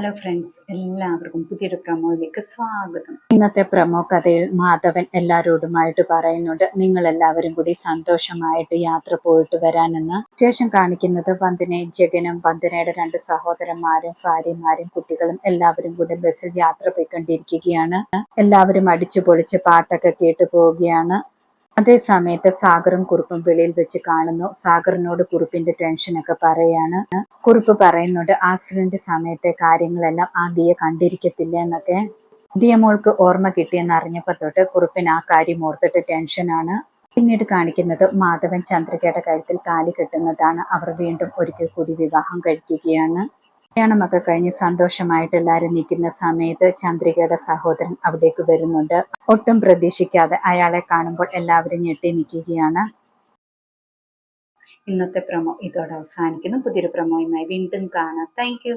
Hello friends എല്ലാവർക്കും പുതിയൊരു പ്രമോയിലേക്ക് സ്വാഗതം. ഇന്നത്തെ പ്രമോ കഥയിൽ മാധവൻ എല്ലാവരോടുമായിട്ട് പറയുന്നുണ്ട്. നിങ്ങൾ എല്ലാവരും കൂടി സന്തോഷമായിട്ട് യാത്ര പോയിട്ട് വരാനെന്ന്. ശേഷം കാണിക്കുന്നത് വന്ദനെ ജഗനും വന്ദനയുടെ രണ്ട് സഹോദരന്മാരും ഭാര്യമാരും കുട്ടികളും എല്ലാവരും കൂടി ബസ്സിൽ യാത്ര പോയിക്കൊണ്ടിരിക്കുകയാണ്. എല്ലാവരും അടിച്ചു പൊളിച്ച് പാട്ടൊക്കെ കേട്ടു പോവുകയാണ്. അതേ സമയത്ത് സാഗറും കുറുപ്പും വെളിയിൽ വെച്ച് കാണുന്നു. സാഗറിനോട് കുറുപ്പിന്റെ ടെൻഷൻ ഒക്കെ പറയാണ്. കുറുപ്പ് പറയുന്നുണ്ട് ആക്സിഡന്റ് സമയത്തെ കാര്യങ്ങളെല്ലാം ആ ദിയ കണ്ടിരിക്കത്തില്ല എന്നൊക്കെ. ദിയ മോൾക്ക് ഓർമ്മ കിട്ടിയെന്ന് അറിഞ്ഞപ്പോ തൊട്ട് കുറുപ്പിന് ആ കാര്യം ഓർത്തിട്ട് ടെൻഷനാണ് പിന്നീട് കാണിക്കുന്നത് മാധവൻ ചന്ദ്രികയുടെ കഴുത്തിൽ താലി കെട്ടുന്നതാണ്. അവർ വീണ്ടും ഒരിക്കൽ കൂടി വിവാഹം കഴിക്കുകയാണ്. കല്യാണമൊക്കെ കഴിഞ്ഞ് സന്തോഷമായിട്ട് എല്ലാവരും നിൽക്കുന്ന സമയത്ത് ചന്ദ്രികയുടെ സഹോദരൻ അവിടേക്ക് വരുന്നുണ്ട്. ഒട്ടും പ്രതീക്ഷിക്കാതെ അയാളെ കാണുമ്പോൾ എല്ലാവരും ഞെട്ടി നിൽക്കുകയാണ്. ഇന്നത്തെ പ്രമോ ഇതോടെ അവസാനിക്കുന്നു. പുതിയൊരു പ്രമോയുമായി വീണ്ടും കാണാം. താങ്ക്